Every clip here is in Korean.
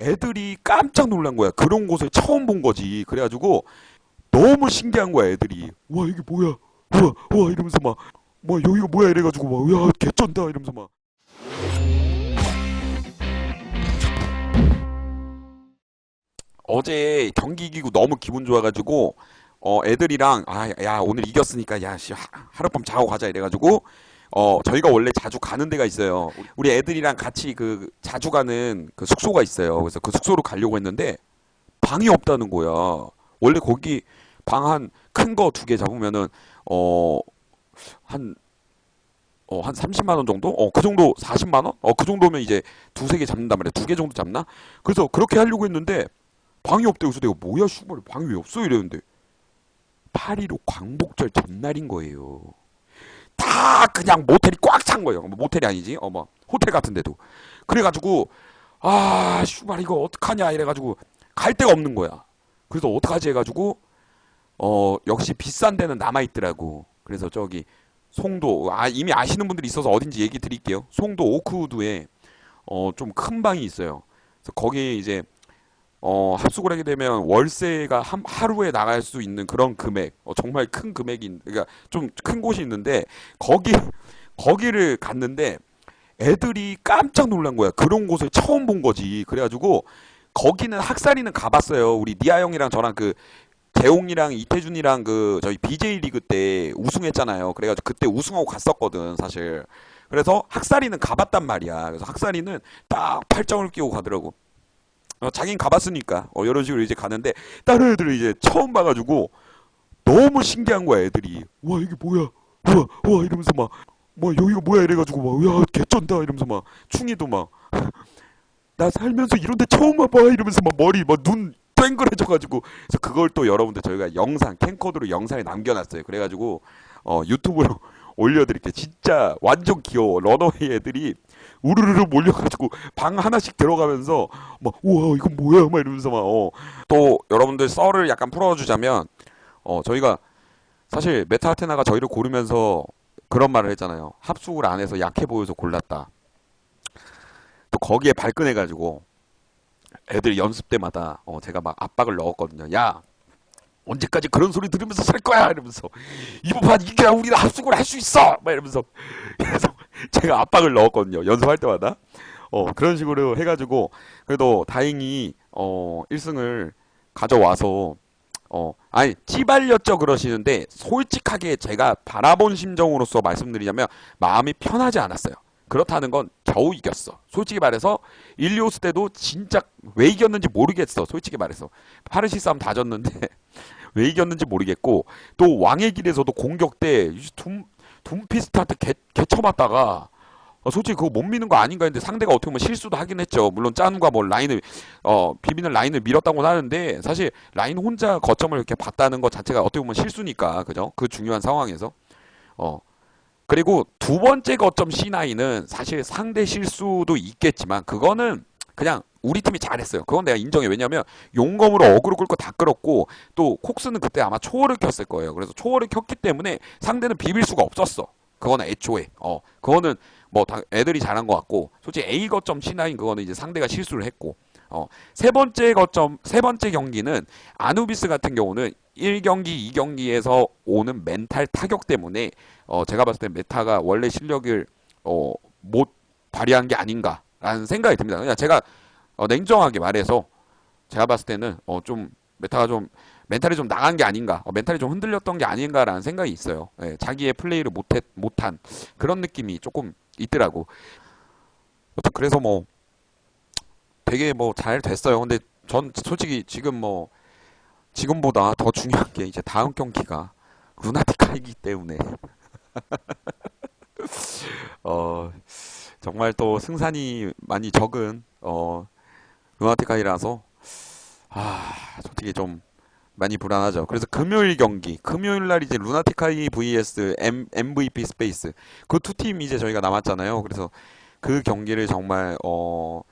애들이 깜짝 놀란 거야. 그런 곳을 처음 본 거지. 그래가지고 너무 신기한 거야, 애들이. 와, 이게 뭐야? 와, 와, 이러면서 막, 뭐, 여기가 뭐야? 이래가지고 막, 야, 개쩐다. 이러면서 막. 어제 경기 이기고 너무 기분 좋아가지고, 어, 애들이랑, 아, 야, 오늘 이겼으니까, 야, 씨, 하- 하룻밤 자고 가자. 이래가지고, 어, 저희가 원래 자주 가는 데가 있어요. 우리 애들이랑 같이 그, 자주 가는 그 숙소가 있어요. 그래서 그 숙소로 가려고 했는데, 방이 없다는 거야. 원래 거기 방 한 큰 거 두 개 잡으면은 어한 어 한 30만 원 정도? 어 그 정도 40만 원? 어 그 정도면 이제 두세 개 잡는단 말이야. 두 개 정도 잡나? 그래서 그렇게 하려고 했는데 방이 없대. 그래서 내가 뭐야 슈발 방이 왜 없어 이랬는데 8.15 광복절 전날인 거예요. 다 그냥 모텔이 꽉 찬 거예요. 뭐 모텔이 아니지. 어뭐 호텔 같은 데도. 그래가지고 아 슈발 이거 어떡하냐 이래가지고 갈 데가 없는 거야. 그래서 어떡하지 해가지고 어 역시 비싼 데는 남아 있더라고. 그래서 저기 송도 아 이미 아시는 분들이 있어서 어딘지 얘기 드릴게요. 송도 오크우드에 어 좀 큰 방이 있어요. 그래서 거기에 이제 어 합숙을 하게 되면 월세가 한 하루에 나갈 수 있는 그런 금액 어, 정말 큰 금액인 그러니까 좀 큰 곳이 있는데 거기 거기를 갔는데 애들이 깜짝 놀란 거야. 그런 곳을 처음 본 거지. 그래가지고 거기는 학살이는 가봤어요. 우리 니아 형이랑 저랑 그 재홍이랑 이태준이랑 그 저희 BJ 리그 때 우승했잖아요. 그래가지고 그때 우승하고 갔었거든, 사실. 그래서 학살이는 가봤단 말이야. 그래서 학살이는 딱 팔짱을 끼고 가더라고. 어, 자긴 가봤으니까. 어, 이런 식으로 이제 가는데 다른 애들을 이제 처음 봐가지고 너무 신기한 거야, 애들이. 와, 이게 뭐야? 와, 와, 이러면서 막, 뭐, 여기가 뭐야? 이래가지고 막, 야, 개쩐다. 이러면서 막, 충이도 막, 나 살면서 이런 데 처음 와봐. 이러면서 막 머리, 막눈 땡그레져가지고. 그래서 그걸 또 여러분들 저희가 영상, 캠코더로 영상에 남겨놨어요. 그래가지고, 어, 유튜브로 올려드릴게요. 진짜 완전 귀여워. 러너웨이 애들이 우르르르 몰려가지고 방 하나씩 들어가면서 막, 우와, 이건 뭐야? 막 이러면서 막, 어. 또 여러분들 썰을 약간 풀어주자면, 어, 저희가 사실 메타 아테나가 저희를 고르면서 그런 말을 했잖아요. 합숙을 안 해서 약해 보여서 골랐다. 또 거기에 발끈해가지고 애들 연습 때마다 어, 제가 막 압박을 넣었거든요. 야 언제까지 그런 소리 들으면서 살 거야 이러면서 이번 판 이겨야 우리는 합숙을 할 수 있어 막 이러면서 계속 제가 압박을 넣었거든요. 연습할 때마다 어 그런 식으로 해가지고 그래도 다행히 어 1승을 가져와서 어 아니 찌발렸죠 그러시는데 솔직하게 제가 바라본 심정으로서 말씀드리자면 마음이 편하지 않았어요. 그렇다는 건 겨우 이겼어. 솔직히 말해서 일리오스 때도 진짜 왜 이겼는지 모르겠어. 솔직히 말해서 파르시 싸움 다 졌는데 왜 이겼는지 모르겠고 또 왕의 길에서도 공격 때 둠, 둠피스트한테 개, 개 쳐맞다가 어, 솔직히 그거 못 미는 거 아닌가 했는데 상대가 어떻게 보면 실수도 하긴 했죠. 물론 짠과 뭐 라인을 어 비비는 라인을 밀었다고는 하는데 사실 라인 혼자 거점을 이렇게 봤다는 것 자체가 어떻게 보면 실수니까 그죠? 그 중요한 상황에서 어 그리고 두 번째 거점 C9은 사실 상대 실수도 있겠지만 그거는 그냥 우리 팀이 잘했어요. 그건 내가 인정해. 왜냐면 용검으로 어그로 끌고 다 끌었고 또 콕스는 그때 아마 초월을 켰을 거예요. 그래서 초월을 켰기 때문에 상대는 비빌 수가 없었어. 그거는 애초에. 어, 그거는 뭐 다 애들이 잘한 것 같고 솔직히 A 거점 C9 그거는 이제 상대가 실수를 했고 어, 세 번째 거점 세 번째 경기는 아누비스 같은 경우는 1경기, 2경기에서 오는 멘탈 타격 때문에 어, 제가 봤을 때 메타가 원래 실력을 어, 못 발휘한 게 아닌가라는 생각이 듭니다. 그냥 제가 어, 냉정하게 말해서 제가 봤을 때는 어, 좀 메타가 좀 멘탈이 좀 나간 게 아닌가, 어, 멘탈이 좀 흔들렸던 게 아닌가라는 생각이 있어요. 예, 자기의 플레이를 못했 못한 그런 느낌이 조금 있더라고. 그래서 뭐 되게 뭐 잘 됐어요. 근데 전 솔직히 지금 뭐 지금보다 더 중요한 게 이제 다음 경기가 루나티카이기 때문에 어 정말 또 승산이 많이 적은 어 루나티카이라서 아 솔직히 좀 많이 불안하죠. 그래서 금요일 경기 금요일 날 이제 루나티카이 vs M, MVP 스페이스 그 두 팀 이제 저희가 남았잖아요. 그래서 그 경기를 정말 어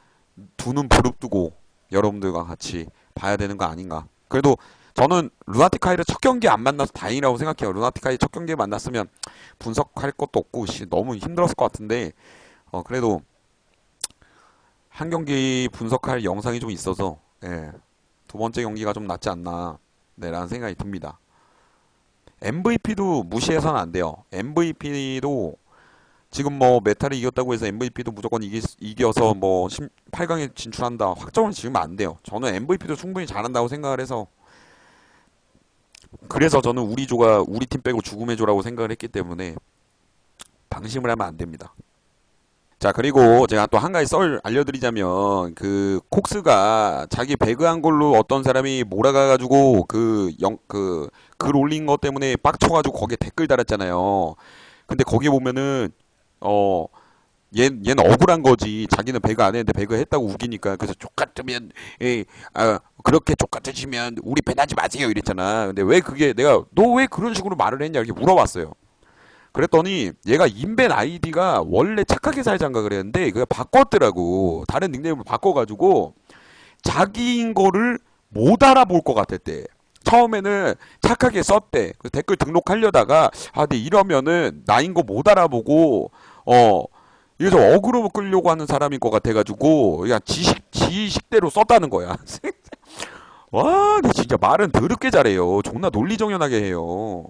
두 눈 부릅뜨고 여러분들과 같이 봐야 되는 거 아닌가. 그래도 저는 루나티카이를 첫 경기에 안 만나서 다행이라고 생각해요. 루나티카이 첫 경기에 만났으면 분석할 것도 없고 씨, 너무 힘들었을 것 같은데 어 그래도 한 경기 분석할 영상이 좀 있어서 예, 두 번째 경기가 좀 낫지 않나 네, 라는 생각이 듭니다. MVP도 무시해서는 안 돼요. MVP도 지금 뭐 메탈이 이겼다고 해서 MVP도 무조건 이기, 이겨서 뭐 8강에 진출한다 확정은 지으면 안 돼요. 저는 MVP도 충분히 잘한다고 생각을 해서 그래서 저는 우리 조가 우리 팀 빼고 죽음의 조라고 생각을 했기 때문에 방심을 하면 안 됩니다. 자 그리고 제가 또 한 가지 썰 알려드리자면 그 콕스가 자기 배그한 걸로 어떤 사람이 몰아가가지고 그 영 그 글 올린 것 때문에 빡쳐가지고 거기에 댓글 달았잖아요. 근데 거기 보면은 어 얘, 얘는 억울한 거지. 자기는 배그 안 했는데 배그 했다고 우기니까. 그래서 족같으면, 예, 아, 그렇게 족같으시면 우리 배나지 마세요. 이랬잖아. 근데 왜 그게 내가, 너 왜 그런 식으로 말을 했냐. 이렇게 물어봤어요. 그랬더니 얘가 인벤 아이디가 원래 착하게 살자인가 그랬는데 그거 바꿨더라고. 다른 닉네임을 바꿔가지고 자기인 거를 못 알아볼 것 같았대. 처음에는 착하게 썼대. 그 댓글 등록하려다가 아, 근데 이러면은 나인 거 못 알아보고 어 이래서 어그로 끌려고 하는 사람인 것 같아가지고 그냥 지식 지식대로 썼다는 거야. 와, 근데 진짜 말은 더럽게 잘해요. 존나 논리정연하게 해요.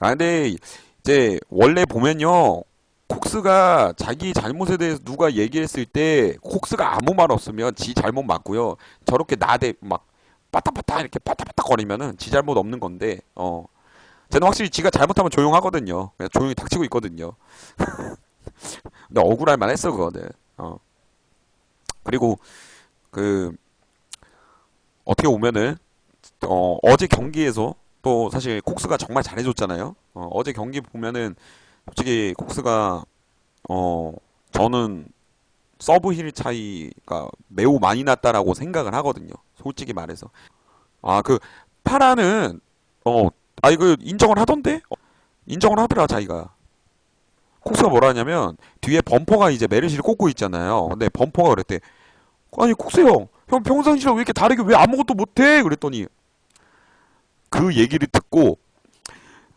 아 근데 이제 원래 보면요. 콕스가 자기 잘못에 대해서 누가 얘기했을 때 콕스가 아무 말 없으면 지 잘못 맞고요. 저렇게 나대 막 빠딱빠딱 이렇게 빠딱빠딱거리면은 지 잘못 없는 건데 어. 쟤는 확실히 지가 잘못하면 조용하거든요. 그냥 조용히 닥치고 있거든요. 근데 억울할 만했어 그거는. 어. 그리고 그 어떻게 보면은 어 어제 경기에서 또 사실 콕스가 정말 잘해줬잖아요. 어, 어제 경기 보면은 솔직히 콕스가 어 저는 서브 힐 차이가 매우 많이 났다라고 생각을 하거든요. 솔직히 말해서 아 그 파라는 어 아 이거 인정을 하던데 어, 인정을 하더라 자기가 콕스가 뭐라 하냐면 뒤에 범퍼가 이제 메르시를 꽂고 있잖아요. 근데 범퍼가 그랬대. 아니 콕스 형, 형 평상시랑 왜 이렇게 다르게 왜 아무것도 못해? 그랬더니 그 얘기를 듣고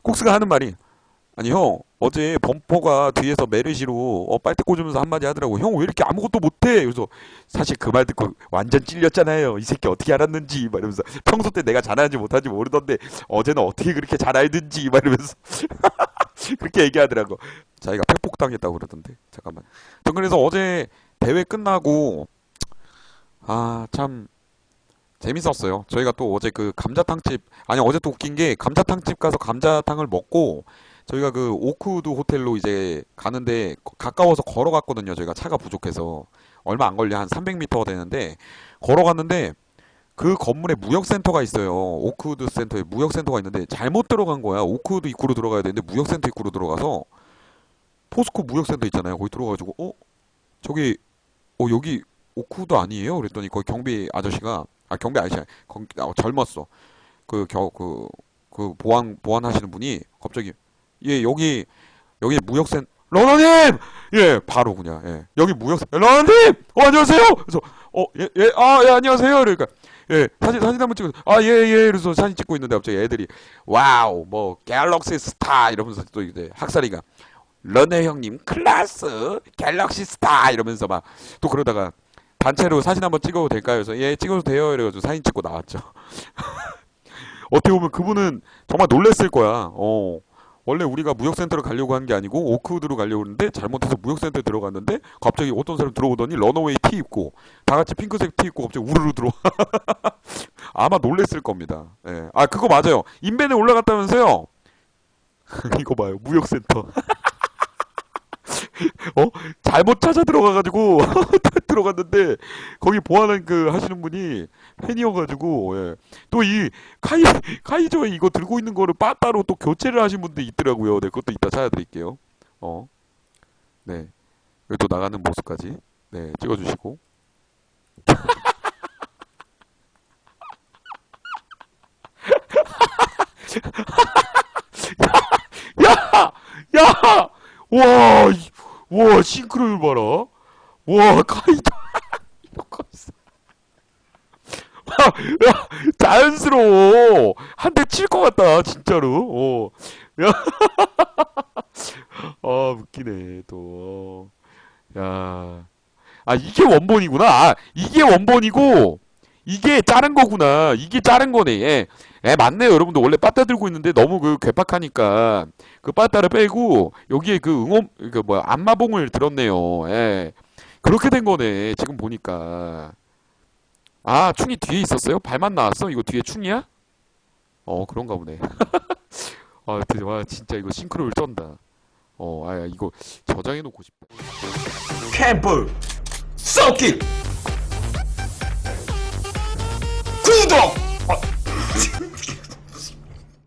콕스가 하는 말이 아니 형 어제 범퍼가 뒤에서 메르시로 어, 빨대 꽂으면서 한마디 하더라고. 형 왜 이렇게 아무것도 못해? 그래서 사실 그 말 듣고 완전 찔렸잖아요. 이 새끼 어떻게 알았는지 막 이러면서 평소 때 내가 잘하는지 못하는지 모르던데 어제는 어떻게 그렇게 잘 알든지 막 이러면서 그렇게 얘기하더라고. 자기가 팩폭당했다고 그러던데. 잠깐만. 저 그래서 어제 대회 끝나고 아 참 재밌었어요. 저희가 또 어제 그 감자탕집 아니 어제 또 웃긴 게 감자탕집 가서 감자탕을 먹고 저희가 그 오크우드 호텔로 이제 가는데 거- 가까워서 걸어갔거든요. 저희가 차가 부족해서 얼마 안 걸려 한 300m 되는데 걸어갔는데 그 건물에 무역센터가 있어요. 오크우드 센터에 무역센터가 있는데 잘못 들어간 거야. 오크우드 입구로 들어가야 되는데 무역센터 입구로 들어가서 포스코 무역센터 있잖아요. 거기 들어가가지고 어 저기 어 여기 오크우드 아니에요? 그랬더니 거기 경비 아저씨가 아 경비 아저씨 건, 아, 젊었어. 그겨그그 보안 보안하시는 분이 갑자기 예 여기 여기 무역센 러너님! 예 바로 그냥 예. 여기 무역센 러너님! 어 안녕하세요! 그래서 어 예 예 아 예 안녕하세요! 그러니까 예 사진 사진 한번 찍어 아예예 그래서 사진 찍고 있는데 갑자기 애들이 와우 뭐 갤럭시 스타! 이러면서 또 이제 학살이가 러너 형님 클라스 갤럭시 스타! 이러면서 막 또 그러다가 단체로 사진 한번 찍어도 될까요? 그래서 예 찍어도 돼요 이래가지고 사진 찍고 나왔죠. 어떻게 보면 그분은 정말 놀랬을 거야. 어. 원래 우리가 무역센터를 가려고 한 게 아니고 오크우드로 가려고 했는데 잘못해서 무역센터에 들어갔는데 갑자기 어떤 사람 들어오더니 러너웨이 티 입고 다 같이 핑크색 티 입고 갑자기 우르르 들어와. 아마 놀랬을 겁니다. 예. 아 그거 맞아요. 인벤에 올라갔다면서요? 이거 봐요. 무역센터. 어? 잘못 찾아 들어가가지고 들어갔는데 거기 보안한 그 하시는 분이 팬이어가지고 예. 또이 카이 카이저에 이거 들고 있는 거를 빠따로 또 교체를 하신 분도 있더라고요. 네, 그것도 이따 찾아드릴게요. 어, 네, 또 나가는 모습까지 네 찍어주시고. 야, 야, 와, 이- 와 싱크로율 봐라. 와거 있어. 야, 자연스러워. 한 대 칠 것 같다, 진짜로. 어. 야. 아, 웃기네, 또. 야. 아 이게 원본이구나. 아 이게 원본이고 이게 자른 거구나. 이게 자른 거네. 예. 예, 맞네요. 여러분들 원래 빠따 들고 있는데 너무 그 괴팍하니까 그 빠따를 빼고 여기에 그 응원 그 뭐야 안마봉을 들었네요. 예. 그렇게 된 거네. 지금 보니까. 아, 충이 뒤에 있었어요? 발만 나왔어? 이거 뒤에 충이야? 어, 그런가 보네. 아, 와 진짜 이거 싱크로율 쩐다. 어, 아, 이거 저장해 놓고 싶다. 캠프 썩기 tudo!